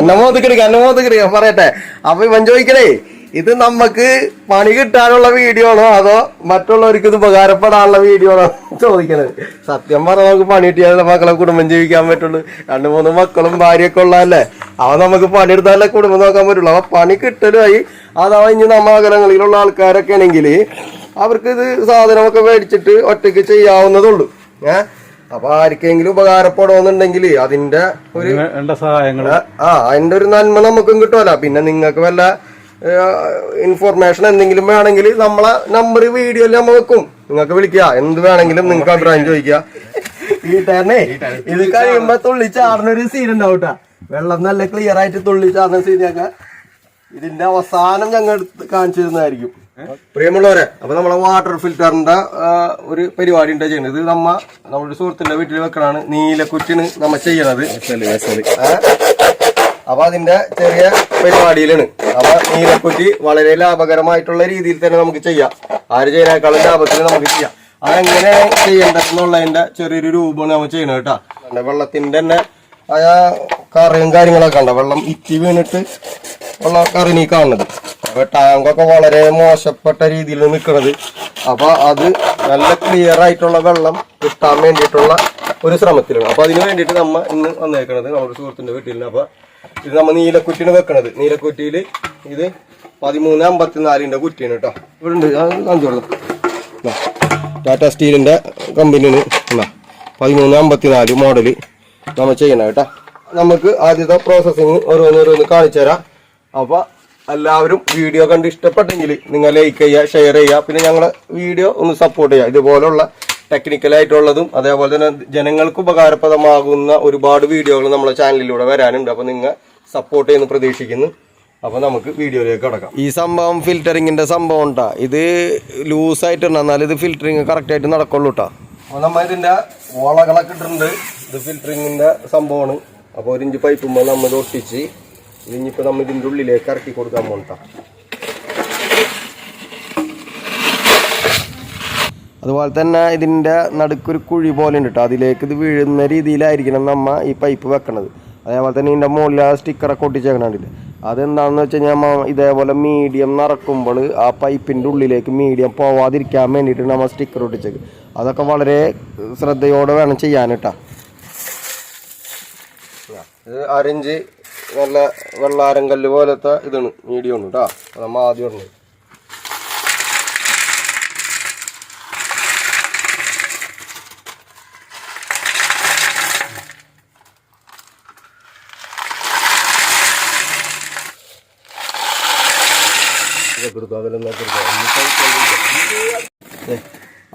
എന്നെ മോതിക്കടി ഞാൻ പറയട്ടെ. അപ്പൊ ഇവൻ ചോദിക്കണേ ഇത് നമുക്ക് പണി കിട്ടാനുള്ള വീഡിയോ ആണോ അതോ മറ്റുള്ളവർക്ക് ഇത് ഉപകാരപ്പെടാനുള്ള വീഡിയോ ആണോ ചോദിക്കണത് സത്യം പറഞ്ഞാൽ നമുക്ക് പണി കിട്ടിയാലേ മക്കളെ കുടുംബം ജീവിക്കാൻ പറ്റുള്ളൂ. രണ്ടു മൂന്ന് മക്കളും ഭാര്യയൊക്കെ ഉള്ളതല്ലേ? അവ നമുക്ക് പണി പണിയെടുത്താലേ കുടുംബം നോക്കാൻ പറ്റുള്ളൂ. അപ്പൊ പണി കിട്ടലുമായി അഥവാ ഇനി നമ്മ അകലങ്ങളിലുള്ള ആൾക്കാരൊക്കെ ആണെങ്കിൽ അവർക്ക് ഇത് സാധനമൊക്കെ മേടിച്ചിട്ട് ഒറ്റയ്ക്ക് ചെയ്യാവുന്നതുള്ളൂ. ഏഹ് അപ്പൊ ആർക്കെങ്കിലും ഉപകാരപ്പെടുന്നുണ്ടെങ്കിൽ അതിന്റെ ഒരു സഹായങ്ങൾ ആ, അതിന്റെ ഒരു നന്മ നമുക്കും കിട്ടുമല്ലോ. പിന്നെ നിങ്ങൾക്ക് വല്ല ഇൻഫോർമേഷൻ എന്തെങ്കിലും വേണമെങ്കിൽ നമ്മളെ നമ്പർ വീഡിയോയിൽ നമ്മ വെക്കും. നിങ്ങൾക്ക് വിളിക്കുക. എന്ത് വേണമെങ്കിലും നിങ്ങൾക്ക് അഭിപ്രായം ചോദിക്കുക. വീട്ടുകാരനെ ഇത് കഴിയുമ്പോ തുള്ളി ചാടുന്ന ഒരു സീൻ ഉണ്ടാവും. വെള്ളം നല്ല ക്ലിയർ ആയിട്ട് തുള്ളി ചാടുന്ന സീൻ സീനൊക്കെ ഇതിന്റെ അവസാനം ഞങ്ങൾ എടുത്ത് കാണിച്ചു തരുന്നതായിരിക്കും പ്രിയമുള്ളവരെ അപ്പൊ നമ്മളെ വാട്ടർ ഫിൽറ്ററിന്റെ ഒരു പരിപാടി ഉണ്ട് ചെയ്യുന്നത്. ഇത് നമ്മ നമ്മുടെ സുഹൃത്തിന്റെ വീട്ടിൽ വെക്കണാണ് നീലക്കുറ്റിന് നമ്മ ചെയ്യണത്? അപ്പൊ അതിന്റെ ചെറിയ പരിപാടിയിലാണ്. അപ്പൊ നീലക്കുറ്റി വളരെ ലാഭകരമായിട്ടുള്ള രീതിയിൽ തന്നെ നമുക്ക് ചെയ്യാം. ആര് ചെയ്യാനേക്കാളും ലാഭത്തിൽ നമുക്ക് ചെയ്യാം. അതെങ്ങനെ ചെയ്യേണ്ടതെന്നുള്ളതിന്റെ ചെറിയൊരു രൂപമാണ് നമ്മൾ ചെയ്യണത് കേട്ടാ. വെള്ളത്തിന്റെ തന്നെ ആ കറിയും കാര്യങ്ങളൊക്കെ ഉണ്ടോ? വെള്ളം ഇറ്റി വീണിട്ട് ഉള്ള കറി നീ കാണുന്നത്. ടാങ്കൊക്കെ വളരെ മോശപ്പെട്ട രീതിയിൽ നിൽക്കുന്നത് അപ്പൊ അത് നല്ല ക്ലിയർ ആയിട്ടുള്ള വെള്ളം കിട്ടാൻ വേണ്ടിയിട്ടുള്ള ഒരു ശ്രമത്തിലാണ്. അപ്പൊ അതിന് വേണ്ടിയിട്ട് നമ്മ ഇന്ന് വന്നേക്കണത് നമ്മുടെ സുഹൃത്തിന്റെ വീട്ടിൽ അപ്പൊ ഇത് നമ്മ നീലക്കുറ്റിന് വെക്കണത്. നീലക്കുറ്റിയിൽ ഇത് പതിമൂന്ന് അമ്പത്തിനാലിന്റെ കുറ്റിയാണ് കേട്ടോ ഇവിടെ ഉണ്ട് കാണിച്ചു ടാറ്റ സ്റ്റീലിന്റെ കമ്പനിയാണ്. പതിമൂന്ന് അമ്പത്തിനാല് മോഡൽ നമ്മൾ ചെയ്യണം കേട്ടോ നമുക്ക് ആദ്യത്തെ പ്രോസസ്സിങ് ഓരോന്നോരോന്ന് കാണിച്ചു തരാം അപ്പൊ എല്ലാവരും വീഡിയോ കണ്ട് ഇഷ്ടപ്പെട്ടെങ്കിൽ നിങ്ങൾ ലൈക്ക് ചെയ്യുക ഷെയർ ചെയ്യുക. പിന്നെ ഞങ്ങളെ വീഡിയോ ഒന്ന് സപ്പോർട്ട് ചെയ്യുക. ഇതുപോലുള്ള ടെക്നിക്കലായിട്ടുള്ളതും അതേപോലെ തന്നെ ജനങ്ങൾക്ക് ഉപകാരപ്രദമാകുന്ന ഒരുപാട് വീഡിയോകൾ നമ്മളെ ചാനലിലൂടെ വരാനുണ്ട്. അപ്പോൾ നിങ്ങൾ സപ്പോർട്ട് ചെയ്യുന്നു പ്രതീക്ഷിക്കുന്നു. അപ്പോൾ നമുക്ക് വീഡിയോയിലേക്ക് കടക്കാം. ഈ സംഭവം ഫിൽറ്ററിങ്ങിന്റെ സംഭവം ഉണ്ടാ. ഇത് ലൂസായിട്ട് എന്നാലും ഇത് ഫിൽറ്ററിങ് കറക്റ്റായിട്ട് നടക്കുള്ളൂ കേട്ടോ അപ്പോൾ നമ്മൾ ഇതിന്റെ ഓളകളൊക്കെ ഇട്ടിട്ടുണ്ട്. ഇത് ഫിൽറ്ററിങ്ങിന്റെ സംഭവമാണ്. അപ്പോൾ ഒരു ഇഞ്ച് പൈപ്പുമ്പോൾ നമ്മൾ ഒട്ടിച്ച് ഇനിയിപ്പോ നമ്മൾ ഇതിന്റെ ഉള്ളിലേക്ക് ഇറക്കി കൊടുക്കാൻ പോകണ്ട അതുപോലെ തന്നെ ഇതിന്റെ നടുക്കൊരു കുഴി പോലെ ഉണ്ട് കേട്ടോ അതിലേക്ക് ഇത് വീഴുന്ന രീതിയിലായിരിക്കണം നമ്മ ഈ പൈപ്പ് വെക്കണത്. അതേപോലെ തന്നെ ഇതിന്റെ മുകളിൽ ആ സ്റ്റിക്കറൊക്കെ ഒട്ടിച്ചേക്കണില്ലേ അതെന്താണെന്ന് വെച്ച് കഴിഞ്ഞാൽ നമ്മൾ ഇതേപോലെ മീഡിയം നിറക്കുമ്പോൾ ആ പൈപ്പിന്റെ ഉള്ളിലേക്ക് മീഡിയം പോവാതിരിക്കാൻ വേണ്ടിയിട്ട് നമ്മൾ സ്റ്റിക്കർ ഒട്ടിച്ചേക്ക്. അതൊക്കെ വളരെ ശ്രദ്ധയോടെ വേണം ചെയ്യാൻ കേട്ടോ ഇത് അരഞ്ച് നല്ല വെള്ളാരം കല്ല് പോലത്തെ ഇതാണ്. മീഡിയം ഉണ്ട് കേട്ടോ നമ്മൾ ആദ്യം ഉള്ളത്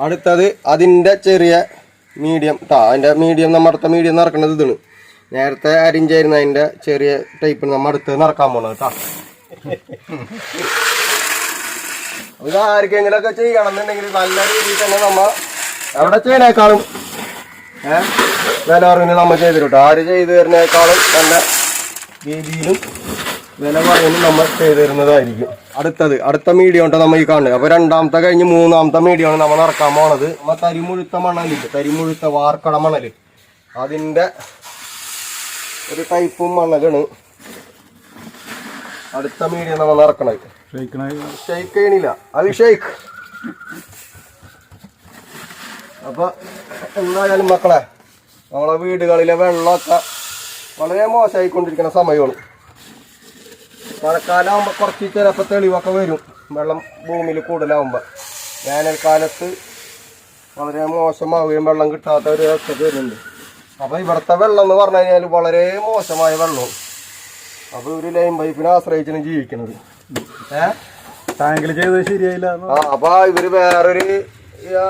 അടുത്തത് അതിന്റെ ചെറിയ മീഡിയം ട്ടാ. അതിന്റെ മീഡിയം നമ്മുടെ മീഡിയം നടക്കുന്നത് ഇതാണ്. നേരത്തെ അരിഞ്ചായിരുന്നു അതിന്റെ ചെറിയ ടൈപ്പ് നമ്മൾ അടുത്ത് നടക്കാൻ പോണത് കേട്ടോ ഇത് ആർക്കെങ്കിലും ഒക്കെ ചെയ്യണം എന്നുണ്ടെങ്കിൽ നല്ല രീതിയിൽ തന്നെ നമ്മ എവിടെ ചെയ്യണേക്കാളും വില പറഞ്ഞ് നമ്മൾ ചെയ്തു കേട്ടോ ആര് ചെയ്തു തരുന്നേക്കാളും നല്ല രീതിയിലും വില പറയുന്നത് നമ്മൾ ചെയ്തു തരുന്നതായിരിക്കും. അടുത്തത് അടുത്ത മീഡിയം ഉണ്ട് നമ്മൾ ഈ കാണുന്നത്. അപ്പൊ രണ്ടാമത്തെ കഴിഞ്ഞ് മൂന്നാമത്തെ മീഡിയമാണ് നമ്മൾ നടക്കാൻ പോണത്. നമ്മൾ തരിമുഴുത്ത മണലില്ല? തരിമുഴുത്ത വാർക്കട മണൽ. അതിന്റെ ഒരു ടൈപ്പും മണലാണ്. അടുത്ത മീഡിയം നമ്മൾ നടക്കണത് ഷെയ്ക്ക് ചെയ്യണില്ല. അത് ഷെയ്ക്ക് അപ്പൊ എന്തായാലും മക്കളെ നമ്മളെ വീടുകളിലെ വെള്ളമൊക്കെ വളരെ മോശമായിക്കൊണ്ടിരിക്കുന്ന സമയമാണ്. മഴക്കാലമാകുമ്പോൾ കുറച്ച് ചിലപ്പോൾ തെളിവൊക്കെ വരും. വെള്ളം ഭൂമിയിൽ കൂടുതലാവുമ്പോൾ വേനൽക്കാലത്ത് വളരെ മോശമാവുകയും വെള്ളം കിട്ടാത്ത ഒരു അവസ്ഥ വരുന്നുണ്ട്. അപ്പോൾ ഇവിടുത്തെ വെള്ളം എന്ന് പറഞ്ഞു കഴിഞ്ഞാൽ വളരെ മോശമായ വെള്ളവും. അപ്പോൾ ഒരു ലൈൻ പൈപ്പിനെ ആശ്രയിച്ചാണ് ജീവിക്കുന്നത് ഏഹ് ടാങ്കിൽ ചെയ്തത് ശരിയായില്ല ആ അപ്പൊ ഇവർ വേറൊരു ആ,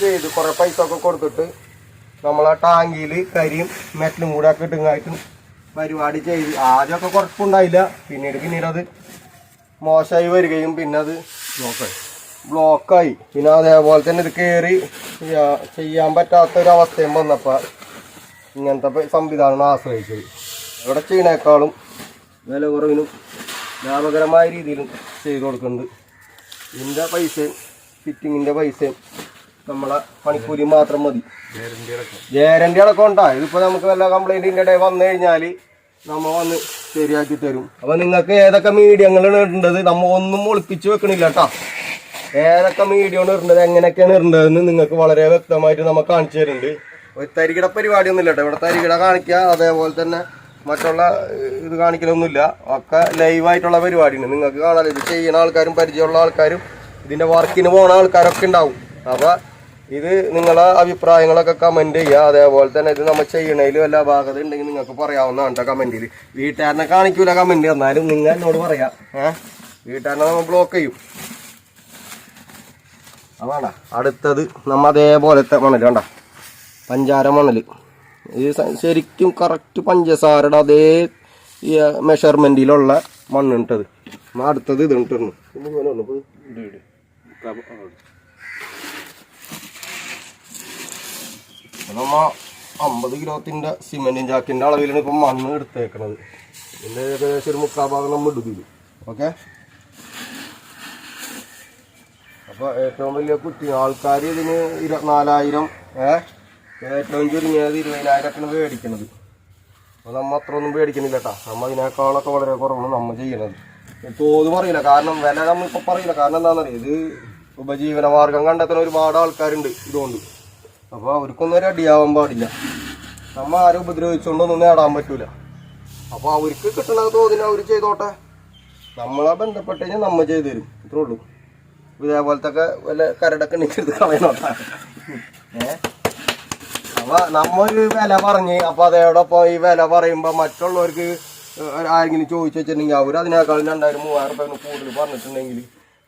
ചെയ്ത് കുറെ പൈസ ഒക്കെ കൊടുത്തിട്ട് നമ്മളെ ടാങ്കിയിൽ കരിയും മെറ്റലും കൂടെ ഒക്കെ ഇട്ടുങ്ങായിട്ടും പരിപാടി ചെയ്ത്. ആദ്യമൊക്കെ കുഴപ്പമുണ്ടായില്ല പിന്നീട് പിന്നീട് അത് മോശമായി വരികയും പിന്നെ അത് ബ്ലോക്കായി പിന്നെ അതേപോലെ തന്നെ ഇത് കയറി ചെയ്യാൻ പറ്റാത്ത ഒരു അവസ്ഥയും വന്നപ്പോൾ ഇങ്ങനത്തെ സംവിധാനം ആശ്രയിച്ചത്. ഇവിടെ ചെയ്യണേക്കാളും വില കുറവിനും ലാഭകരമായ രീതിയിലും ചെയ്തു കൊടുക്കുന്നുണ്ട്. ഇതിന്റെ പൈസയും ഫിറ്റിങ്ങിന്റെ പൈസയും നമ്മളെ പണിക്കൂലി മാത്രം മതി. ഗ്യാരണ്ടി അടക്കം ഉണ്ടാ. ഇതിപ്പോൾ നമുക്ക് വല്ല കംപ്ലൈന്റിന്റെ ഇടയിൽ വന്നു കഴിഞ്ഞാൽ നമ്മൾ വന്ന് ശരിയാക്കി തരും. അപ്പോൾ നിങ്ങൾക്ക് ഏതൊക്കെ മീഡിയങ്ങളാണ് ഇടേണ്ടത്? നമ്മൾ ഒന്നും ഒളിപ്പിച്ച് വെക്കണില്ല കേട്ടോ ഏതൊക്കെ മീഡിയമാണ് ഇടേണ്ടത്? എങ്ങനെയൊക്കെയാണ് ഇടേണ്ടതെന്ന് നിങ്ങൾക്ക് വളരെ വ്യക്തമായിട്ട് നമ്മൾ കാണിച്ചു തരുന്നുണ്ട്. ഒരു തരികിട പരിപാടി ഇല്ല കേട്ടോ. ഇവിടെ തരികിട കാണിക്കുക അതേപോലെ തന്നെ മറ്റുള്ള ഇത് കാണിക്കലൊന്നുമില്ല. ഒക്കെ ലൈവായിട്ടുള്ള പരിപാടിയാണ്. നിങ്ങൾക്ക് കാണാൻ ഇത് ചെയ്യുന്ന ആൾക്കാരും പരിചയമുള്ള ആൾക്കാരും ഇതിന്റെ വർക്കിന് പോകുന്ന ആൾക്കാരൊക്കെ ഉണ്ടാവും. അപ്പോൾ ഇത് നിങ്ങളെ അഭിപ്രായങ്ങളൊക്കെ കമന്റ് ചെയ്യുക. അതേപോലെ തന്നെ ഇത് നമ്മൾ ചെയ്യണതിൽ വല്ല ഭാഗത്ത് ഉണ്ടെങ്കിൽ നിങ്ങൾക്ക് പറയാവുന്നതാണ് കേട്ടോ കമന്റിൽ വീട്ടുകാരനെ കാണിക്കൂല കമന്റ് എന്നാലും നിങ്ങൾ എന്നോട് പറയാം. ഏഹ്? വീട്ടുകാരനെ നമ്മൾ ബ്ലോക്ക് ചെയ്യും. അതാണ്ടാ അടുത്തത് നമ്മ അതേപോലത്തെ മണൽ വേണ്ട പഞ്ചാര മണൽ ഇത് ശരിക്കും കറക്റ്റ് പഞ്ചസാരയുടെ അതേ മെഷർമെന്റിലുള്ള മണ്ണ് ഇട്ടത് അടുത്തത് ഇത് ഇട്ടിരുന്നു. നമ്മ അമ്പത് കിലോത്തിന്റെ സിമെന്റും ചാക്കിന്റെ അളവിലാണ് ഇപ്പം മണ്ണ് എടുത്തേക്കണത്. ഇതിന്റെ ഏകദേശം ഒരു മുക്കാൽ ഭാഗം നമ്മൾ ഇടുകയില്ല ഓക്കെ അപ്പോൾ ഏറ്റവും വലിയ കുറ്റി ആൾക്കാർ ഇതിന് ഇരുപത്തിനാലായിരം ഏ ഏറ്റവും ചുരുങ്ങിയത് ഇരുപതിനായിരത്തിനാണ് മേടിക്കുന്നത് അപ്പൊ നമ്മ അത്ര ഒന്നും മേടിക്കുന്നില്ല കേട്ടാ നമ്മ അതിനേക്കാളൊക്കെ വളരെ കുറവാണ് നമ്മ ചെയ്യണത്. തോത് പറയില്ല കാരണം വില നമ്മളിപ്പോൾ പറയില്ല. കാരണം എന്താണെന്നറിയാം ഇത് ഉപജീവന മാർഗം കണ്ടെത്തുന്ന ഒരുപാട് ആൾക്കാരുണ്ട് ഇതുകൊണ്ട്. അപ്പോൾ അവർക്കൊന്നും ഒരു അടിയാവാൻ പാടില്ല. നമ്മ ആരും ഉപദ്രവിച്ചുകൊണ്ടൊന്നും നേടാൻ പറ്റൂല. അപ്പോൾ അവർക്ക് കിട്ടുന്ന തോതിന് അവർ ചെയ്തോട്ടെ. നമ്മളെ ബന്ധപ്പെട്ട് കഴിഞ്ഞാൽ നമ്മൾ ചെയ്തു തരും. ഇത്രേ ഉള്ളൂ. ഇതേപോലത്തെ ഒക്കെ വല്ല കരടൊക്കെ നിൽക്കരുത് കളയണോട്ടാ. ഏ? അപ്പൊ നമ്മൊരു വില പറഞ്ഞ് അപ്പൊ അതോടൊപ്പം ഈ വില പറയുമ്പോ മറ്റുള്ളവർക്ക് ആരെങ്കിലും ചോദിച്ചു വെച്ചിട്ടുണ്ടെങ്കിൽ അവർ അതിനേക്കാളും രണ്ടായിരം മൂവായിരം രൂപ കൂടുതൽ പറഞ്ഞിട്ടുണ്ടെങ്കിൽ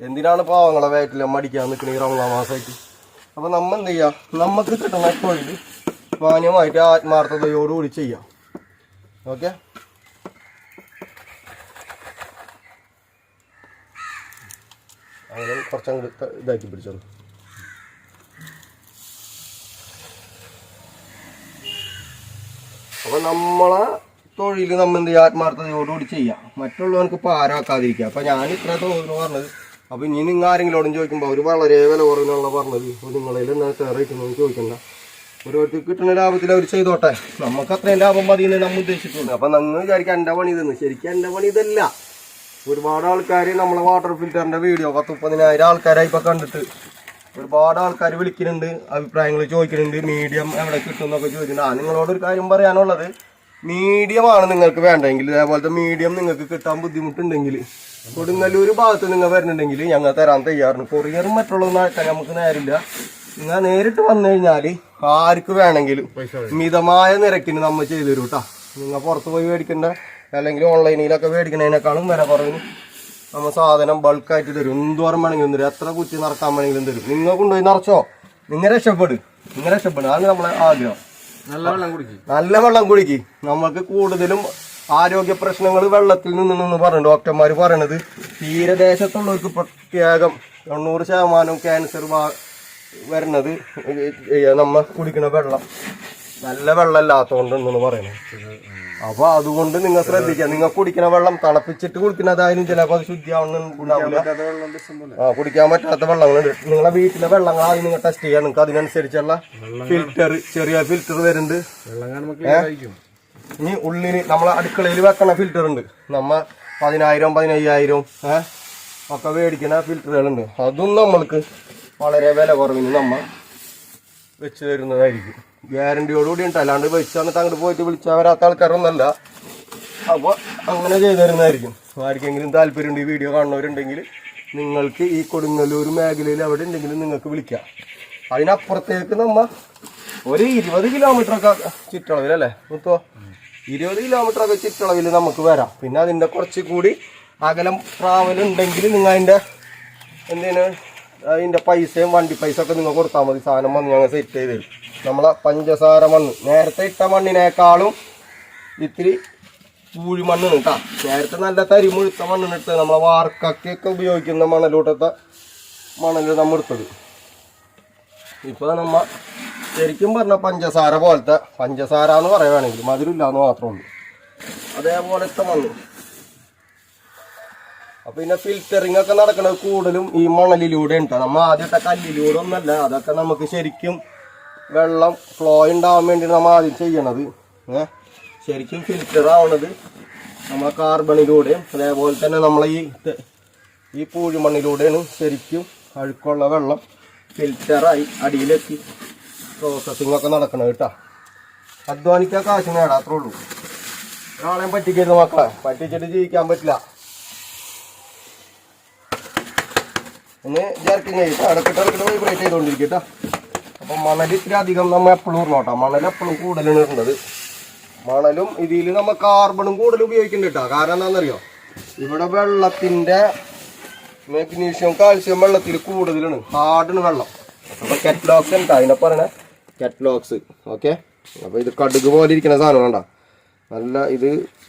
എന്തിനാണ് പാവങ്ങളെ വേറ്റിൽ മടിക്കാൻ നിൽക്കണ ഈ റമദാൻ മാസമായിട്ട്? അപ്പൊ നമ്മ എന്ത് ചെയ്യാം? നമുക്ക് കിട്ടുന്ന തൊഴിൽ മാന്യമായിട്ട് ആത്മാർത്ഥതയോടുകൂടി ചെയ്യാം. ഓക്കെ? അങ്ങനെ കുറച്ചങ്ങോട്ട് ഇതാക്കി പിടിച്ചോളൂ. അപ്പൊ നമ്മളെ തൊഴിൽ നമ്മൾ എന്ത് ചെയ്യുക ആത്മാർത്ഥതയോടുകൂടി ചെയ്യാം. മറ്റുള്ളവർക്ക് പാരാക്കാതിരിക്കുക അപ്പൊ ഞാൻ ഇത്ര തോന്നുന്നു പറഞ്ഞത്. അപ്പൊ ഇനി നിങ്ങൾ ആരെങ്കിലോടും ചോദിക്കുമ്പോൾ അവർ വളരെ വില കുറവിനുള്ള പറഞ്ഞത്. നിങ്ങളിൽ എന്നാ കയറിയിരിക്കുന്നു ചോദിക്കണ്ട. ഓരോരുത്തർക്ക് കിട്ടുന്ന ലാഭത്തിൽ അവർ ചെയ്തോട്ടെ. നമുക്ക് അത്രയും ലാഭം മതി എന്ന് നമ്മൾ ഉദ്ദേശിച്ചിട്ടുണ്ട്. അപ്പൊ നിങ്ങൾ വിചാരിക്കാം എന്റെ പണി ഇതെന്ന്. ശരിക്കും എന്റെ പണി ഇതല്ല. ഒരുപാട് ആൾക്കാർ നമ്മളെ വാട്ടർ ഫിൽറ്ററിന്റെ വീഡിയോ പത്ത് മുപ്പതിനായിരം ആൾക്കാരായി ഇപ്പൊ കണ്ടിട്ട്. ഒരുപാട് ആൾക്കാർ വിളിക്കുന്നുണ്ട് അഭിപ്രായങ്ങൾ ചോദിക്കുന്നുണ്ട്. മീഡിയം എവിടെ കിട്ടും എന്നൊക്കെ ചോദിക്കുന്നുണ്ട്. ആ നിങ്ങളോട് ഒരു കാര്യം പറയാനുള്ളത്. മീഡിയമാണ് നിങ്ങൾക്ക് വേണ്ടതെങ്കിൽ അതേപോലത്തെ മീഡിയം നിങ്ങൾക്ക് കിട്ടാൻ ബുദ്ധിമുട്ടുണ്ടെങ്കിൽ കൊടുങ്ങല്ലൂർ ഭാഗത്ത് നിങ്ങൾ വരുന്നുണ്ടെങ്കിൽ ഞങ്ങൾ തരാൻ തയ്യാറാണ് കൊറിയറും മറ്റുള്ളതൊന്നും അയക്കാൻ നമുക്ക് നേരില്ല. നിങ്ങൾ നേരിട്ട് വന്നു കഴിഞ്ഞാൽ ആർക്ക് വേണമെങ്കിലും മിതമായ നിരക്കിന് നമ്മൾ ചെയ്തു തരും കേട്ടോ. നിങ്ങൾ പുറത്ത് പോയി മേടിക്കേണ്ട അല്ലെങ്കിൽ ഓൺലൈനിലൊക്കെ മേടിക്കുന്നതിനേക്കാളും വില കുറവിന് നമ്മൾ സാധനം ബൾക്കായിട്ട് തരും. എന്തോരം വേണമെങ്കിലും തരും. എത്ര കുറ്റി നടക്കാൻ വേണമെങ്കിലും തരും. നിങ്ങൾ കൊണ്ടുപോയി നിറച്ചോ? നിങ്ങൾ രക്ഷപ്പെടും. നിങ്ങൾ രക്ഷപ്പെടും. അതാണ് നമ്മളെ ആഗ്രഹം. നല്ല വെള്ളം കുടിക്കും. നല്ല വെള്ളം കുടിക്കും. നമുക്ക് കൂടുതലും ആരോഗ്യ പ്രശ്നങ്ങൾ വെള്ളത്തിൽ നിന്നെന്ന് പറഞ്ഞു. ഡോക്ടർമാർ പറയണത് തീരദേശത്തുള്ളവർക്ക് പ്രത്യേകം തൊണ്ണൂറ് ശതമാനം ക്യാൻസർ വരുന്നത് നമ്മൾ കുടിക്കുന്ന വെള്ളം. നല്ല വെള്ളം ഇല്ലാത്തതുകൊണ്ടെന്നാണ് പറയുന്നത് അപ്പൊ അതുകൊണ്ട് നിങ്ങൾ ശ്രദ്ധിക്കുക. നിങ്ങൾ കുടിക്കുന്ന വെള്ളം തണുപ്പിച്ചിട്ട് കുടിക്കുന്നതായാലും ചിലപ്പോൾ അത് ശുദ്ധിയാവുന്നുണ്ടാവില്ല ആ കുടിക്കാൻ പറ്റാത്ത വെള്ളങ്ങളുണ്ട്. നിങ്ങളെ വീട്ടിലെ വെള്ളങ്ങൾ ആദ്യം നിങ്ങൾ ടെസ്റ്റ് ചെയ്യാൻ നിങ്ങൾക്ക് അതിനനുസരിച്ചുള്ള ഫിൽറ്റർ ചെറിയ ഫിൽറ്റർ വരുന്നുണ്ട്. ഇനി ഉള്ളിന് നമ്മളെ അടുക്കളയിൽ വെക്കണ ഫിൽറ്റർ ഉണ്ട്. നമ്മ പതിനായിരം പതിനയ്യായിരം ഏഹ് ഒക്കെ മേടിക്കുന്ന ഫിൽറ്ററുകളുണ്ട് അതും നമ്മൾക്ക് വളരെ വില കുറവിന് നമ്മ വെച്ച് തരുന്നതായിരിക്കും. ഗ്യാരണ്ടിയോടുകൂടി ഉണ്ട്. അല്ലാണ്ട് വെച്ച് വന്നിട്ട് അങ്ങോട്ട് പോയിട്ട് വിളിച്ചാൽ വരാത്ത ആൾക്കാരൊന്നല്ല അപ്പോൾ അങ്ങനെ ചെയ്തു തരുന്നതായിരിക്കും. ആർക്കെങ്കിലും താല്പര്യമുണ്ട് ഈ വീഡിയോ കാണുന്നവരുണ്ടെങ്കിൽ നിങ്ങൾക്ക് ഈ കൊടുങ്ങല്ലൂർ മേഖലയിൽ അവിടെ ഉണ്ടെങ്കിൽ നിങ്ങൾക്ക് വിളിക്കാം. അതിനപ്പുറത്തേക്ക് നമ്മ ഒരു ഇരുപത് കിലോമീറ്റർ ഒക്കെ ചുറ്റളവിലല്ലേ മുത്തോ? ഇരുപത് കിലോമീറ്റർ ഒക്കെ ചുറ്റളവിൽ നമുക്ക് വരാം. പിന്നെ അതിന്റെ കുറച്ച് കൂടി അകലം ട്രാവൽ ഉണ്ടെങ്കിൽ നിങ്ങൾ അതിന്റെ എന്തിന് അതിന്റെ പൈസയും വണ്ടി പൈസ ഒക്കെ നിങ്ങൾ കൊടുത്താൽ മതി. സാധനം വന്ന് ഞങ്ങൾ സെറ്റ് ചെയ്ത് തരും. നമ്മളെ പഞ്ചസാര മണ്ണ്. നേരത്തെ ഇട്ട മണ്ണിനേക്കാളും ഇത്തിരി പൂഴി മണ്ണ് കേട്ടാ നേരത്തെ നല്ല തരി മുഴുത്ത മണ്ണിന് എടുത്തത് നമ്മളെ വാർക്കൊക്കെ ഉപയോഗിക്കുന്ന മണലൂട്ടത്തെ മണൽ നമ്മൾ എടുത്തത് ഇപ്പൊ നമ്മ ശരിക്കും പറഞ്ഞ പഞ്ചസാര പോലത്തെ പഞ്ചസാര എന്ന് പറയുകയാണെങ്കിൽ മധുരമില്ല എന്ന് മാത്രമേ ഉള്ളൂ. അതേപോലത്തെ മണ്ണ്. അപ്പൊ പിന്നെ ഫിൽറ്ററിംഗ് ഒക്കെ നടക്കുന്നത് കൂടുതലും ഈ മണലിലൂടെ ഉണ്ട്. നമ്മൾ ആദ്യത്തെ കല്ലിലൂടെ ഒന്നല്ല അതൊക്കെ നമുക്ക് ശരിക്കും വെള്ളം ഫ്ലോ ഉണ്ടാവാൻ വേണ്ടി നമ്മൾ ആദ്യം ചെയ്യണത്. ശരിക്കും ഫിൽറ്റർ ആവണത് നമ്മളെ കാർബണിലൂടെയും അതേപോലെ തന്നെ നമ്മൾ ഈ ഈ പൂഴിമണ്ണിലൂടെയാണ് ശരിക്കും അഴുക്കുള്ള വെള്ളം ഫിൽറ്ററായി അടിയിലെത്തി പ്രോസസ്സിംഗ് ഒക്കെ നടക്കണം കേട്ടോ. അധ്വാനിക്കാൻ കാശ് നേടാത്രേ ഉള്ളൂ. ഒരാളെയും പറ്റിക്കരുത് മക്കളെ. പറ്റിച്ചിട്ട് ജീവിക്കാൻ പറ്റില്ല. ഒന്ന് ജർക്കിങ് ചെയ്തിട്ട് അടക്കിട്ട് അടക്കിട്ട് വൈബ്രേറ്റ് ചെയ്തുകൊണ്ടിരിക്കട്ടാ അപ്പം മണൽ അധികം നമ്മൾ എപ്പോഴും ഇടണോട്ടാ മണൽ എപ്പോഴും കൂടുതലാണ് ഇടുന്നത് മണലും ഇതിൽ നമ്മൾ കാർബണും കൂടുതൽ ഉപയോഗിക്കുന്നുണ്ട് കേട്ടോ. കാരണം എന്താണെന്നറിയോ? ഇവിടെ വെള്ളത്തിന്റെ മാഗ്നീഷ്യം കാൽസ്യം വെള്ളത്തിൽ കൂടുതലാണ്. ഹാർഡാണ് വെള്ളം. അപ്പൊ കെറ്റ്ലോക്സ് ഉണ്ട് അതിനെ പറയണ കെറ്റ്ലോക്സ് ഓക്കെ അപ്പൊ ഇത് കടുക് പോലെ ഇരിക്കുന്ന സാധനം കണ്ട? നല്ല ഇത്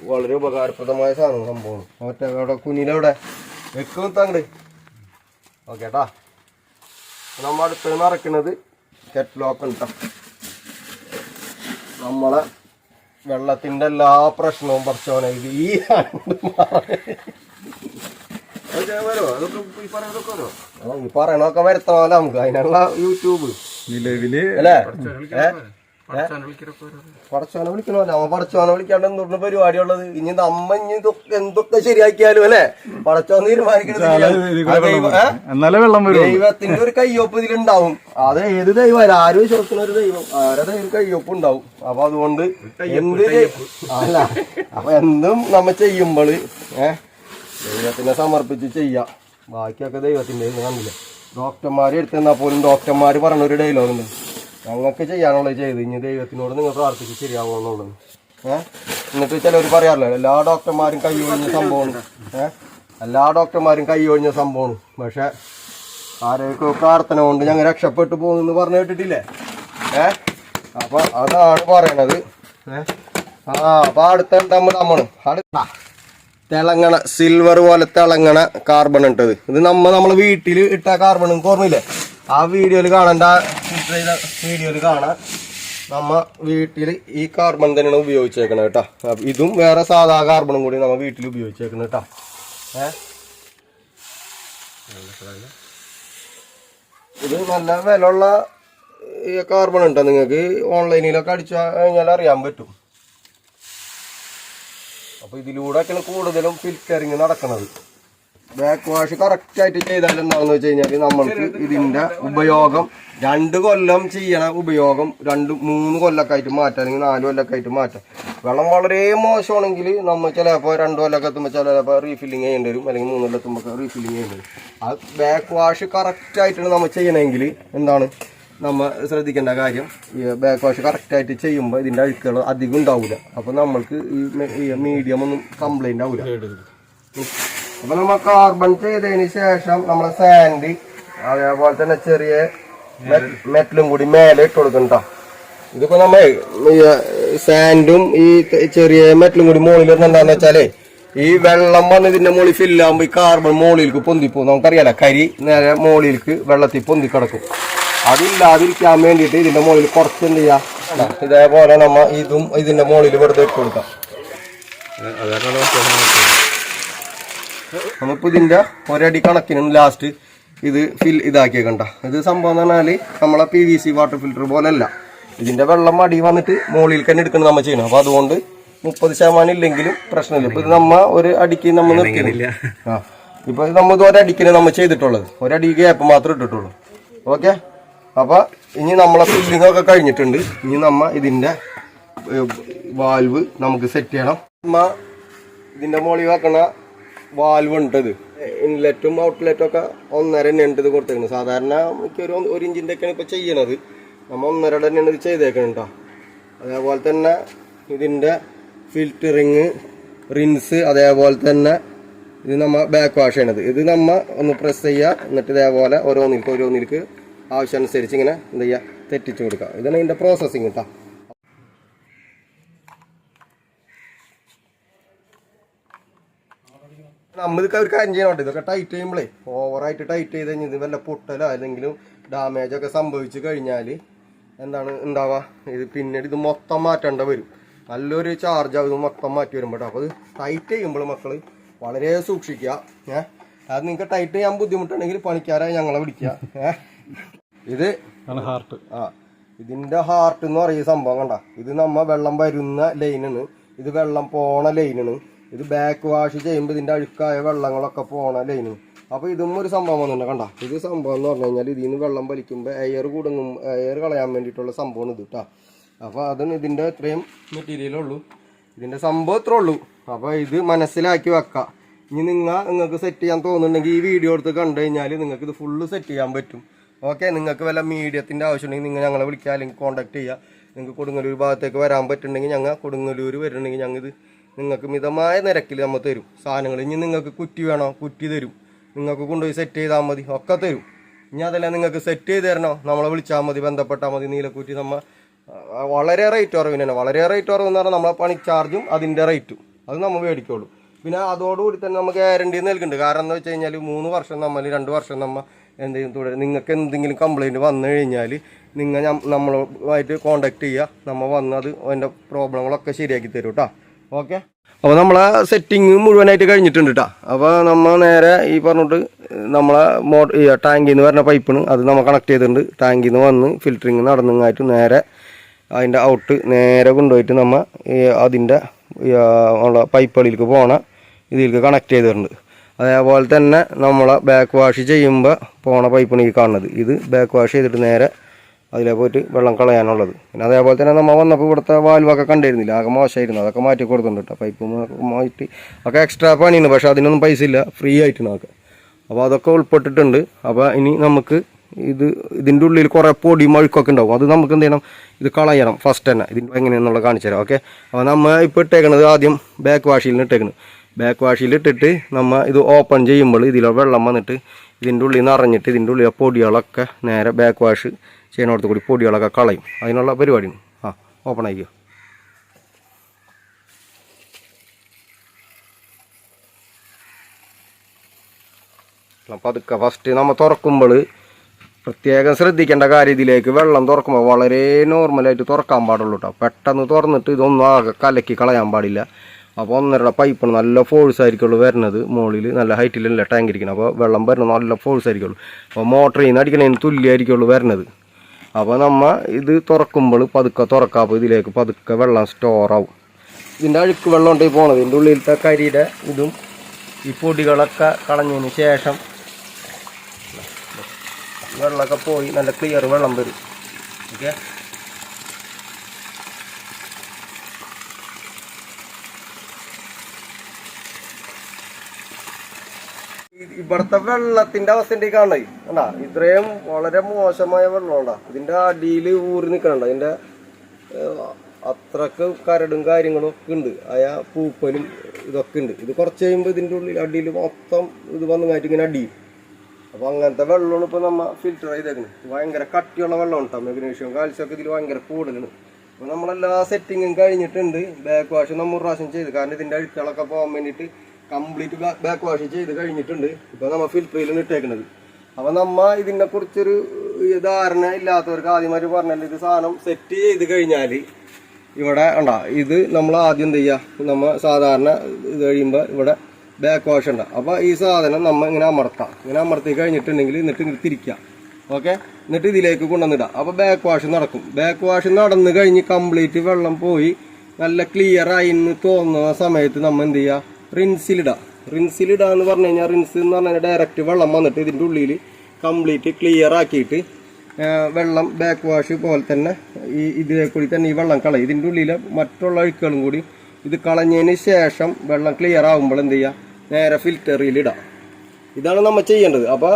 വളരെ ഉപകാരപ്രദമായ സാധനം സംഭവമാണ്. മറ്റേ അവിടെ കുഞ്ഞിലെവിടെ? വെക്കും തങ്ങട് ഓക്കെ കേട്ടോ നമ്മൾ അടുത്ത് നിറക്കുന്നത് കെറ്റ്ലോക്ക് ഉണ്ട് ട്ടാ. നമ്മളെ വെള്ളത്തിന്റെ എല്ലാ പ്രശ്നവും പറച്ചോനെ ഇത് ഈ ഈ പറയണൊക്കെ വരുത്തണമല്ലോ നമുക്ക്. അതിനുള്ള യൂട്യൂബ്. നിലവിൽ അല്ലേ? പടച്ചോനെ വിളിക്കണോ? അവൻ പടച്ചോനെ വിളിക്കാണ്ട് എന്തുകൊണ്ട് പരിപാടിയുള്ളത്? ഇനി നമ്മ ഇനി ഇതൊക്കെ എന്തൊക്കെ ശരിയാക്കിയാലും അല്ലെ? പടച്ചോൻ തീരുമാനിക്കുന്നത് ശരിയാണ്. ദൈവം- എന്നാലേ വെള്ളം വരും. ദൈവത്തിന്റെ ഒരു കയ്യൊപ്പ് ഇതിലുണ്ടാവും. അത് ഏത് ദൈവം? ആരും വിശ്വസിക്കുന്ന ഒരു ദൈവം? ആരുടെ ഒരു കയ്യൊപ്പ് ഉണ്ടാവും അപ്പൊ അതുകൊണ്ട് എന്ത് അല്ല അപ്പൊ എന്തും നമ്മ ചെയ്യുമ്പോൾ ഏഹ് ദൈവത്തിനെ സമർപ്പിച്ച് ചെയ്യാം. ബാക്കിയൊക്കെ ദൈവത്തിന്റെ കണ്ടില്ല? ഡോക്ടർമാരെ എടുത്തെന്നാ പോലും ഡോക്ടർമാര് പറഞ്ഞ ഒരു ഡയലോഗ് ഉണ്ട്. ഞങ്ങൾക്ക് ചെയ്യാനുള്ളത് ചെയ്ത്. ഇനി ദൈവത്തിനോട് നിങ്ങൾ പ്രാർത്ഥിച്ച് ശരിയാവുമെന്നുള്ളത് ഏഹ് എന്നിട്ട് ചിലർ പറയാറില്ല എല്ലാ ഡോക്ടർമാരും കൈ ഒഴിഞ്ഞ സംഭവമാണ്. ഏഹ് എല്ലാ ഡോക്ടർമാരും കൈ ഒഴിഞ്ഞ സംഭവമാണ്. പക്ഷെ ആരെയൊക്കെ പ്രാർത്ഥന കൊണ്ട് ഞങ്ങൾ രക്ഷപ്പെട്ടു പോകുന്നു പറഞ്ഞു കേട്ടിട്ടില്ലേ? ഏഹ് അപ്പൊ അതാണ് പറയണത്. ഏഹ് ആ അപ്പൊ അടുത്ത നമ്മൾ നമ്മൾ അടുത്ത. തിളങ്ങണ സിൽവർ പോലെ തിളങ്ങണ കാർബൺ ഇട്ടത് ഇത് നമ്മ നമ്മളെ വീട്ടിൽ ഇട്ട കാർബൺ ഓർമ്മയില്ലേ ആ വീഡിയോയിൽ കാണണ്ട വീഡിയോയിൽ കാണാൻ നമ്മ വീട്ടിൽ ഈ കാർബൺ തന്നെയാണ് ഉപയോഗിച്ചേക്കണത് കേട്ടോ. ഇതും വേറെ സാധാ കാർബണും കൂടി നമ്മ വീട്ടിൽ ഉപയോഗിച്ചേക്കണം കേട്ടോ. ഇത് നല്ല വിലയുള്ള കാർബൺ ഉണ്ടോ നിങ്ങൾക്ക്? ഓൺലൈനിലൊക്കെ അടിച്ചു കഴിഞ്ഞാൽ അറിയാൻ പറ്റും. അപ്പൊ ഇതിലൂടെയൊക്കെയാണ് കൂടുതലും ഫിൽറ്ററിങ് നടക്കുന്നത് ബാക്ക് വാഷ് കറക്റ്റ് ആയിട്ട് ചെയ്താൽ എന്താണെന്ന് വെച്ച് കഴിഞ്ഞാൽ നമ്മൾക്ക് ഇതിന്റെ ഉപയോഗം രണ്ട് കൊല്ലം ചെയ്യണ ഉപയോഗം രണ്ട് മൂന്ന് കൊല്ലൊക്കെ ആയിട്ട് മാറ്റാം. അല്ലെങ്കിൽ നാല് കൊല്ലൊക്കെ ആയിട്ട് മാറ്റാം. വെള്ളം വളരെ മോശമാണെങ്കിൽ നമ്മൾ ചിലപ്പോൾ രണ്ട് കൊല്ലൊക്കെ എത്തുമ്പോൾ ചിലപ്പോൾ റീഫില്ലിങ് ചെയ്യേണ്ടി വരും. അല്ലെങ്കിൽ മൂന്ന് കൊല്ലം എത്തുമ്പോൾ റീഫില്ലിങ് ചെയ്യേണ്ടി വരും. ആ ബാക്ക് വാഷ് കറക്റ്റ് ആയിട്ടാണ് നമ്മൾ ചെയ്യണമെങ്കിൽ എന്താണ്? നമ്മൾ ശ്രദ്ധിക്കേണ്ട കാര്യം ഈ ബാക്ക് വാഷ് കറക്റ്റായിട്ട് ചെയ്യുമ്പോൾ ഇതിന്റെ അഴുക്കുകൾ അധികം ഉണ്ടാവില്ല. അപ്പോൾ നമ്മൾക്ക് ഈ മീഡിയം ഒന്നും കംപ്ലൈന്റ് ആവില്ല. അപ്പോൾ നമ്മൾ കാർബൺ ചെയ്തതിന് ശേഷം നമ്മളെ സാൻഡ് അതേപോലെ തന്നെ ചെറിയ മെറ്റലും കൂടി മേലെ ഇട്ട് കൊടുക്കണ്ട ഇതിപ്പോ നമ്മ സാൻഡും ഈ ചെറിയ മെറ്റലും കൂടി മുകളിൽ എന്താന്ന് വെച്ചാലേ ഈ വെള്ളം വന്ന് ഇതിന്റെ മുകളിൽ ഫില്ലാകുമ്പോ ഈ കാർബൺ മുകളിലേക്ക് പൊന്തിപ്പോകും നമുക്കറിയാലോ കരി നേരെ മുകളിലേക്ക് വെള്ളത്തിൽ പൊന്തി കിടക്കും. അതില്ലാതിരിക്കാൻ വേണ്ടിയിട്ട് ഇതിന്റെ മുകളിൽ കുറച്ച് എന്ത് ചെയ്യാം ഇതേപോലെ നമ്മ ഇതും ഇതിന്റെ മുകളിൽ വെറുതെ ഇട്ട് കൊടുക്കാം. നമ്മളിപ്പോ ഇതിന്റെ ഒരടി കണക്കിനും ലാസ്റ്റ് ഇത് ഫിൽ ഇതാക്കിയേക്കണ്ട ഇത് സംഭവം എന്ന് പറഞ്ഞാൽ നമ്മളെ P V C water filter പോലെയല്ല ഇതിന്റെ വെള്ളം അടി വന്നിട്ട് മുകളിൽ തന്നെ എടുക്കണം നമ്മൾ ചെയ്യണം അപ്പോൾ അതുകൊണ്ട് മുപ്പത് ശതമാനം ഇല്ലെങ്കിലും പ്രശ്നമില്ല. ഇപ്പോൾ ഇത് നമ്മ ഒരു അടിക്ക് നമ്മൾ നിർത്തിയില്ല ആ. ഇപ്പോൾ നമ്മൾ നമ്മ ഇത് ഒരടിക്കിന് നമ്മൾ ചെയ്തിട്ടുള്ളത്. ഒരടി ഗ്യാപ്പ് മാത്രമേ ഇട്ടിട്ടുള്ളൂ. ഓക്കെ? അപ്പോൾ ഇനി നമ്മളെ ഫില്ലിംഗ് ഒക്കെ കഴിഞ്ഞിട്ടുണ്ട്. ഇനി നമ്മ ഇതിന്റെ വാൽവ് നമുക്ക് സെറ്റ് ചെയ്യണം. നമ്മ ഇതിന്റെ മുകളിൽ വെക്കണ വാൽവ് ഉണ്ടത് ഇൻലെറ്റും ഔട്ട്ലെറ്റും ഒക്കെ ഒന്നര തന്നെ ഉണ്ട് ഇത് കൊടുത്തേക്കുന്നത് സാധാരണ മിക്കൊരു ഒരു ഇഞ്ചിന്റെ ഒക്കെയാണ് ഇപ്പോൾ ചെയ്യണത്. നമ്മൾ ഒന്നര തന്നെയാണ് ഇത് ചെയ്തേക്കണം കേട്ടോ അതേപോലെ തന്നെ ഇതിന്റെ ഫിൽറ്ററിങ് റിൻസ് അതേപോലെ തന്നെ ഇത് നമ്മൾ ബാക്ക് വാഷ് ചെയ്യണത്. ഇത് നമ്മൾ ഒന്ന് പ്രസ് ചെയ്യുക എന്നിട്ട് ഇതേപോലെ ഓരോന്നിൽക്ക് ഓരോന്നിൽക്ക് ആവശ്യമനുസരിച്ച് ഇങ്ങനെ എന്ത് ചെയ്യുക തെറ്റിച്ച് കൊടുക്കുക ഇതാണ് ഇതിന്റെ പ്രോസസ്സിങ് കേട്ടോ നമ്മൾ ഇതൊക്കെ ഒരു കാര്യം ചെയ്യണോട്ടെ ഇതൊക്കെ ടൈറ്റ് ചെയ്യുമ്പോഴേ ഓവറായിട്ട് ടൈറ്റ് ചെയ്ത് കഴിഞ്ഞാൽ ഇത് വല്ല പൊട്ടലോ അല്ലെങ്കിലും ഡാമേജൊക്കെ സംഭവിച്ചു കഴിഞ്ഞാൽ എന്താണ് ഉണ്ടാവുക ഇത് പിന്നീട് ഇത് മൊത്തം മാറ്റേണ്ട വരും. നല്ലൊരു ചാർജ് ആവും ഇത് മൊത്തം മാറ്റി വരുമ്പോൾ അപ്പോൾ അത് ടൈറ്റ് ചെയ്യുമ്പോൾ മക്കൾ വളരെ സൂക്ഷിക്കുക ഏഹ് അത് നിങ്ങൾക്ക് ടൈറ്റ് ചെയ്യാൻ ബുദ്ധിമുട്ടുണ്ടെങ്കിൽ പണിക്കാരായി ഞങ്ങളെ വിളിക്കുക ഏഹ് ഇത് ഹാർട്ട് ആ ഇതിന്റെ ഹാർട്ട് എന്ന് പറയുന്ന സംഭവം കണ്ട. ഇത് നമ്മ വെള്ളം വരുന്ന ലൈനാണ്. ഇത് വെള്ളം പോണ ലൈനാണ്. ഇത് ബാക്ക് വാഷ് ചെയ്യുമ്പോൾ ഇതിന്റെ അഴുക്കായ വെള്ളങ്ങളൊക്കെ പോണ ലൈന് അപ്പോൾ ഇതും ഒരു സംഭവം വന്നിട്ടുണ്ട് കണ്ട. ഇത് സംഭവം എന്ന് പറഞ്ഞു കഴിഞ്ഞാൽ ഇതിൽ നിന്ന് വെള്ളം വലിക്കുമ്പോൾ എയർ കൂടുങ്ങും എയർ കളയാൻ വേണ്ടിയിട്ടുള്ള സംഭവമാണ് ഇത് കേട്ടോ അപ്പോൾ അതാണ് ഇതിന്റെ ഇത്രയും മെറ്റീരിയലുള്ളൂ ഇതിന്റെ സംഭവം ഇത്രേ ഉള്ളൂ. അപ്പോൾ ഇത് മനസ്സിലാക്കി വെക്കുക ഇനി നിങ്ങൾ നിങ്ങൾക്ക് സെറ്റ് ചെയ്യാൻ തോന്നുന്നുണ്ടെങ്കിൽ ഈ വീഡിയോ എടുത്ത് കണ്ടു കഴിഞ്ഞാൽ നിങ്ങൾക്ക് ഇത് ഫുള്ള് സെറ്റ് ചെയ്യാൻ പറ്റും. ഓക്കെ നിങ്ങൾക്ക് വല്ല മീഡിയത്തിന്റെ ആവശ്യമുണ്ടെങ്കിൽ നിങ്ങൾ ഞങ്ങളെ വിളിക്കുക അല്ലെങ്കിൽ കോൺടാക്ട് ചെയ്യുക നിങ്ങൾക്ക് കൊടുങ്ങല്ലൂർ ഭാഗത്തേക്ക് വരാൻ പറ്റുന്നുണ്ടെങ്കിൽ ഞങ്ങൾ കൊടുങ്ങല്ലൂർ വരുന്നുണ്ടെങ്കിൽ ഞങ്ങൾ ഇത് നിങ്ങൾക്ക് മിതമായ നിരക്കിൽ നമ്മൾ തരും സാധനങ്ങൾ. ഇനി നിങ്ങൾക്ക് കുറ്റി വേണോ? കുറ്റി തരും. നിങ്ങൾക്ക് കൊണ്ടുപോയി സെറ്റ് ചെയ്താൽ മതി. ഒക്കെ തരും. ഇനി അതെല്ലാം നിങ്ങൾക്ക് സെറ്റ് ചെയ്ത് തരണോ? നമ്മളെ വിളിച്ചാൽ മതി. ബന്ധപ്പെട്ടാൽ മതി. നീലക്കുറ്റി നമ്മൾ വളരെ റേറ്റ് കുറവിന് തന്നെ. വളരെ റേറ്റ് കുറവ് എന്ന് പറഞ്ഞാൽ നമ്മളെ പണി ചാർജും അതിന്റെ റേറ്റും അത് നമ്മൾ മേടിക്കുള്ളൂ. പിന്നെ അതോടുകൂടി തന്നെ നമുക്ക് ഗ്യാരണ്ടി നൽകുന്നുണ്ട്. കാരണം എന്ന് വെച്ച് കഴിഞ്ഞാൽ മൂന്ന് വർഷം നമ്മൾ രണ്ട് വർഷം നമ്മൾ എന്തെങ്കിലും തുടരും നിങ്ങൾക്ക് എന്തെങ്കിലും കംപ്ലൈന്റ് വന്നു കഴിഞ്ഞാൽ നിങ്ങൾ നമ്മളുമായിട്ട് കോണ്ടാക്ട് ചെയ്യുക. നമ്മൾ വന്ന് അത് അതിന്റെ പ്രോബ്ലങ്ങളൊക്കെ ശരിയാക്കി തരും കേട്ടോ ഓക്കെ. അപ്പോൾ നമ്മളെ സെറ്റിങ് മുഴുവനായിട്ട് കഴിഞ്ഞിട്ടുണ്ട് കേട്ടോ അപ്പോൾ നമ്മൾ നേരെ ഈ പറഞ്ഞിട്ട് നമ്മളെ മോ ടാങ്കിൽ നിന്ന് വരുന്ന പൈപ്പിന് അത് നമ്മൾ കണക്ട് ചെയ്തിട്ടുണ്ട്. ടാങ്കിൽ നിന്ന് വന്ന് ഫിൽറ്ററിങ് നടന്നങ്ങായിട്ട് നേരെ അതിന്റെ ഔട്ട് നേരെ കൊണ്ടുപോയിട്ട് നമ്മൾ അതിന്റെ ഉള്ള പൈപ്പുകളിലേക്ക് പോണ ഇതിലേക്ക് കണക്ട് ചെയ്തിട്ടുണ്ട്. അതേപോലെ തന്നെ നമ്മളെ ബാക്ക് വാഷ് ചെയ്യുമ്പോൾ പോണ പൈപ്പാണ് ഈ കാണുന്നത്. ഇത് ബാക്ക് വാഷ് ചെയ്തിട്ട് നേരെ അതിലെ പോയിട്ട് വെള്ളം കളയാനുള്ളത്. പിന്നെ അതേപോലെ തന്നെ നമ്മൾ വന്നപ്പോൾ ഇവിടുത്തെ വാൽവൊക്കെ കണ്ടിരുന്നില്ല. ആകെ മോശമായിരുന്നു അതൊക്കെ മാറ്റി കൊടുക്കുന്നുണ്ട് പൈപ്പ് മാറ്റി. ഒക്കെ എക്സ്ട്രാ പണിയാണ്. പക്ഷേ അതിനൊന്നും പൈസ ഇല്ല. ഫ്രീ ആയിട്ടാണ് അതൊക്കെ അപ്പോൾ അതൊക്കെ ഉൾപ്പെട്ടിട്ടുണ്ട്. അപ്പോൾ ഇനി നമുക്ക് ഇത് ഇതിന്റെ ഉള്ളിൽ കുറേ പൊടി മഴുക്കൊക്കെ ഉണ്ടാവും. അത് നമുക്ക് എന്ത് ചെയ്യണം? ഇത് കളയണം ഫസ്റ്റ് തന്നെ. ഇതിന്റെ എങ്ങനെയെന്നുള്ള കാണിച്ചു തരാം. ഓക്കെ അപ്പോൾ നമ്മൾ ഇപ്പോൾ ഇട്ടേക്കണത് ആദ്യം ബാക്ക് വാഷിൽ ഇട്ടേക്കുന്നത് ബാക്ക് വാഷിൽ ഇട്ടിട്ട് നമ്മൾ ഇത് ഓപ്പൺ ചെയ്യുമ്പോൾ ഇതിലെ വെള്ളം വന്നിട്ട് ഇതിന്റെ ഉള്ളിൽ നിന്ന് നിറഞ്ഞിട്ട് ഇതിന്റെ ഉള്ളിലെ പൊടികളൊക്കെ നേരെ ബാക്ക് വാഷ് ചെയ്യുന്നിടത്ത് കൂടി പൊടികളൊക്കെ കളയും. അതിനുള്ള പരിപാടിയാണ്. ആ ഓപ്പൺ ആയിക്കോ. പതുക്കെ ഫസ്റ്റ് നമ്മൾ തുറക്കുമ്പോൾ പ്രത്യേകം ശ്രദ്ധിക്കേണ്ട കാര്യം ഇതിലേക്ക് വെള്ളം തുറക്കുമ്പോൾ വളരെ നോർമലായിട്ട് തുറക്കാൻ പാടുള്ളൂ കേട്ടോ പെട്ടെന്ന് തുറന്നിട്ട് ഇതൊന്നും ആകെ കലക്കി കളയാൻ പാടില്ല. അപ്പോൾ ഒന്നര പൈപ്പാണ് നല്ല ഫോഴ്സ് ആയിരിക്കുള്ളൂ വരുന്നത് മുകളിൽ നല്ല ഹൈറ്റിലല്ല ടാങ്ക് ഇരിക്കണം. അപ്പോൾ വെള്ളം വരുന്നത് നല്ല ഫോഴ്സ് ആയിരിക്കുള്ളൂ. അപ്പോൾ മോട്ടറിൽ നിന്ന് അടിക്കണതിന് തുല്യമായിരിക്കുള്ളൂ വരുന്നത് അപ്പോൾ നമ്മൾ ഇത് തുറക്കുമ്പോൾ പതുക്കെ തുറക്കാം അപ്പോൾ ഇതിലേക്ക് പതുക്കെ വെള്ളം സ്റ്റോറാവും ഇതിന്റെ അഴുക്ക് വെള്ളം ഉണ്ടെങ്കിൽ പോണത്. ഇതിന്റെ ഉള്ളിലത്തെ കരിയുടെ ഇതും ഈ പൊടികളൊക്കെ കളഞ്ഞതിന് ശേഷം വെള്ളമൊക്കെ പോയി നല്ല ക്ലിയർ വെള്ളം വരും. ഓക്കെ ഇവിടുത്തെ വെള്ളത്തിന്റെ അവസ്ഥ കാണണേ. കണ്ടാ ഇത്രയും വളരെ മോശമായ വെള്ളമുണ്ടാ ഇതിന്റെ അടിയിൽ ഊറി നിൽക്കണ്ട ഇതിന്റെ അത്രയ്ക്ക് കരടും കാര്യങ്ങളും ഒക്കെ ഉണ്ട്. അയ പൂപ്പലും ഇതൊക്കെ ഉണ്ട്. ഇത് കുറച്ച് കഴിയുമ്പോൾ ഇതിന്റെ ഉള്ളിൽ അടിയിൽ മൊത്തം ഇത് വന്നു കാറ്റ് ഇങ്ങനെ അടിയും അപ്പൊ അങ്ങനത്തെ വെള്ളമാണ് ഇപ്പൊ നമ്മ ഫിൽറ്റർ ചെയ്തേക്കുന്നത് ഭയങ്കര കട്ടിയുള്ള വെള്ളം ഉണ്ടാവും മെഗ്നീഷ്യം കാൽസ്യം ഒക്കെ ഇതിൽ ഭയങ്കര കൂടുതലാണ്. അപ്പൊ നമ്മളെല്ലാ സെറ്റിങ്ങും കഴിഞ്ഞിട്ടുണ്ട്. ബാക്ക് വാഷ് നമ്മൾ പ്രാവശ്യം ചെയ്ത്. കാരണം ഇതിന്റെ അഴുക്കുകളൊക്കെ പോകാൻ വേണ്ടിയിട്ട് കംപ്ലീറ്റ് ബാക്ക് വാഷ് ചെയ്ത് കഴിഞ്ഞിട്ടുണ്ട്. ഇപ്പൊ നമ്മ ഫിൽറ്ററിലാണ് ഇട്ടേക്കുന്നത് അപ്പൊ നമ്മ ഇതിനെ കുറിച്ചൊരു ധാരണ ഇല്ലാത്തവർക്ക് ആദ്യമായിട്ട് പറഞ്ഞാൽ ഇത് സാധനം സെറ്റ് ചെയ്ത് കഴിഞ്ഞാൽ ഇവിടെ ഉണ്ടാ ഇത് നമ്മൾ ആദ്യം എന്ത് ചെയ്യുക നമ്മൾ സാധാരണ ഇത് കഴിയുമ്പോൾ ഇവിടെ ബാക്ക് വാഷ് ഉണ്ട് അപ്പോൾ ഈ സാധനം നമ്മൾ ഇങ്ങനെ അമർത്താം. ഇങ്ങനെ അമർത്തി കഴിഞ്ഞിട്ടുണ്ടെങ്കിൽ എന്നിട്ട് ഇങ്ങനെ തിരിക്കാം. ഓക്കെ? എന്നിട്ട് ഇതിലേക്ക് കൊണ്ടുവന്നിടാം. അപ്പോൾ ബാക്ക് വാഷ് നടക്കും. ബാക്ക് വാഷ് നടന്നു കഴിഞ്ഞ് കംപ്ലീറ്റ് വെള്ളം പോയി നല്ല ക്ലിയർ ആയി എന്ന് തോന്നുന്ന സമയത്ത് നമ്മൾ എന്ത് ചെയ്യുക റിൻസിലിടാം റിൻസിലിടുക എന്ന് പറഞ്ഞു കഴിഞ്ഞാൽ റിൻസ് എന്ന് പറഞ്ഞാൽ ഡയറക്റ്റ് വെള്ളം വന്നിട്ട് ഇതിന്റെ ഉള്ളിൽ കംപ്ലീറ്റ് ക്ലിയർ ആക്കിയിട്ട് വെള്ളം ബാക്ക് വാഷ് പോലെ തന്നെ ഈ ഇതിലെ കൂടി തന്നെ ഈ വെള്ളം കളയും. ഇതിന്റെ ഉള്ളിലെ മറ്റുള്ള അഴുക്കുകളും കൂടി ഇത് കളഞ്ഞതിന് ശേഷം വെള്ളം ക്ലിയർ ആകുമ്പോൾ എന്ത് ചെയ്യുക നേരെ ഫിൽറ്ററിൽ ഇടാം. ഇതാണ് നമ്മൾ ചെയ്യേണ്ടത്. അപ്പോൾ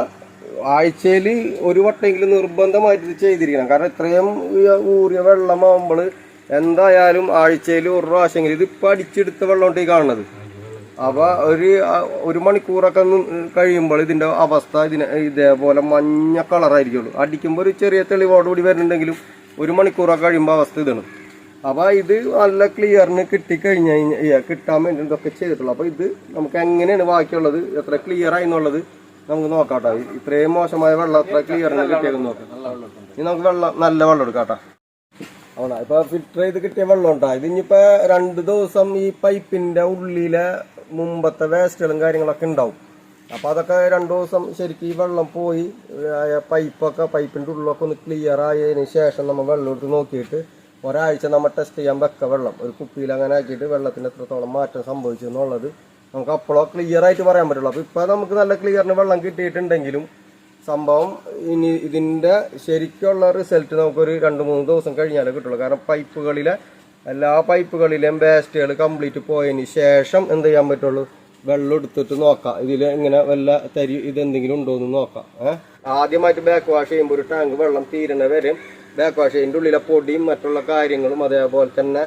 ആഴ്ചയിൽ ഒരു വട്ടമെങ്കിലും നിർബന്ധമായിട്ട് ഇത് ചെയ്തിരിക്കണം. കാരണം ഇത്രയും ഊറിയ വെള്ളമാകുമ്പോൾ എന്തായാലും ആഴ്ചയിൽ ഒരു പ്രാവശ്യമെങ്കിലും ഇതിപ്പോൾ അടിച്ചെടുത്ത വെള്ളം ഈ കാണുന്നത്. അപ്പൊ ഒരു ഒരു മണിക്കൂറൊക്കെ കഴിയുമ്പോൾ ഇതിന്റെ അവസ്ഥ ഇതിന് ഇതേപോലെ മഞ്ഞ കളറായിരിക്കുള്ളൂ. അടിക്കുമ്പോൾ ഒരു ചെറിയ തെളിവോടുകൂടി വരുന്നുണ്ടെങ്കിലും ഒരു മണിക്കൂറൊക്കെ കഴിയുമ്പോൾ അവസ്ഥ ഇതാണ്. അപ്പൊ ഇത് നല്ല ക്ലിയറിന് കിട്ടിക്കഴിഞ്ഞ് കഴിഞ്ഞാൽ കിട്ടാൻ വേണ്ടി ഇതൊക്കെ ചെയ്തിട്ടുള്ളൂ. അപ്പൊ ഇത് നമുക്ക് എങ്ങനെയാണ് ബാക്കിയുള്ളത്? എത്ര ക്ലിയർ ആയി എന്നുള്ളത് നമുക്ക് നോക്കാം കേട്ടോ. ഇത്രയും മോശമായ വെള്ളം എത്ര ക്ലിയറിന് കിട്ടിയത് നോക്കാം. ഇനി നമുക്ക് വെള്ളം നല്ല വെള്ളം എടുക്കാം കേട്ടോ. അവിടെ ഇപ്പൊ ഫിൽറ്റർ ചെയ്ത് കിട്ടിയ വെള്ളം ഉണ്ടാ ഇതിനിപ്പോ രണ്ട് ദിവസം ഈ പൈപ്പിന്റെ ഉള്ളിലെ മുമ്പത്തെ വേസ്റ്റുകളും കാര്യങ്ങളൊക്കെ ഉണ്ടാവും. അപ്പൊ അതൊക്കെ രണ്ടു ദിവസം ശരിക്കും ഈ വെള്ളം പോയി പൈപ്പൊക്കെ പൈപ്പിന്റെ ഉള്ളിലൊക്കെ ഒന്ന് ക്ലിയർ ആയതിനു ശേഷം നമ്മൾ വെള്ളം എടുത്ത് നോക്കിയിട്ട് ഒരാഴ്ച നമ്മൾ ടെസ്റ്റ് ചെയ്യാൻ വെക്ക വെള്ളം. ഒരു കുപ്പിയിൽ അങ്ങനെ ആക്കിയിട്ട് വെള്ളത്തിന് എത്രത്തോളം മാറ്റം സംഭവിച്ചു എന്നുള്ളത് നമുക്ക് അപ്പോഴോ ക്ലിയർ ആയിട്ട് പറയാൻ പറ്റുള്ളൂ. അപ്പോൾ ഇപ്പോൾ നമുക്ക് നല്ല ക്ലിയറിന് വെള്ളം കിട്ടിയിട്ടുണ്ടെങ്കിലും സംഭവം ഇനി ഇതിന്റെ ശരിക്കുള്ള റിസൾട്ട് നമുക്കൊരു രണ്ട് മൂന്ന് ദിവസം കഴിഞ്ഞാലേ കിട്ടുള്ളൂ. കാരണം പൈപ്പുകളിലെ എല്ലാ പൈപ്പുകളിലെയും വേസ്റ്റുകൾ കംപ്ലീറ്റ് പോയതിന് ശേഷം എന്ത് ചെയ്യാൻ പറ്റുള്ളൂ? വെള്ളം എടുത്തിട്ട് നോക്കാം. ഇതിൽ ഇങ്ങനെ വല്ല തരി ഇതെന്തെങ്കിലും ഉണ്ടോ എന്ന് നോക്കാം. ഏഹ് ആദ്യമായിട്ട് ബാക്ക് വാഷ് ചെയ്യുമ്പോൾ ഒരു ടാങ്ക് വെള്ളം തീരണ വരെ ബാക്ക് വാഷ് ചെയ്യുന്നതിന്റെ ഉള്ളിലെ പൊടിയും മറ്റുള്ള കാര്യങ്ങളും അതേപോലെ തന്നെ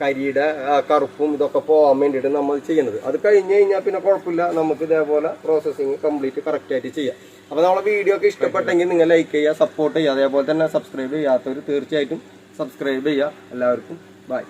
കരിയുടെ കറുപ്പും ഇതൊക്കെ പോകാൻ വേണ്ടിയിട്ട് നമ്മൾ ചെയ്യുന്നത്. അത് കഴിഞ്ഞ് കഴിഞ്ഞാൽ പിന്നെ കുഴപ്പമില്ല. നമുക്ക് ഇതേപോലെ പ്രോസസ്സിങ് കംപ്ലീറ്റ് കറക്റ്റായിട്ട് ചെയ്യാം. അപ്പോൾ നമ്മളെ വീഡിയോ ഒക്കെ ഇഷ്ടപ്പെട്ടെങ്കിൽ നിങ്ങൾ ലൈക്ക് ചെയ്യുക സപ്പോർട്ട് ചെയ്യുക. അതേപോലെ തന്നെ സബ്സ്ക്രൈബ് ചെയ്യാത്തവർ തീർച്ചയായിട്ടും സബ്സ്ക്രൈബ് ചെയ്യുക. എല്ലാവർക്കും ബൈ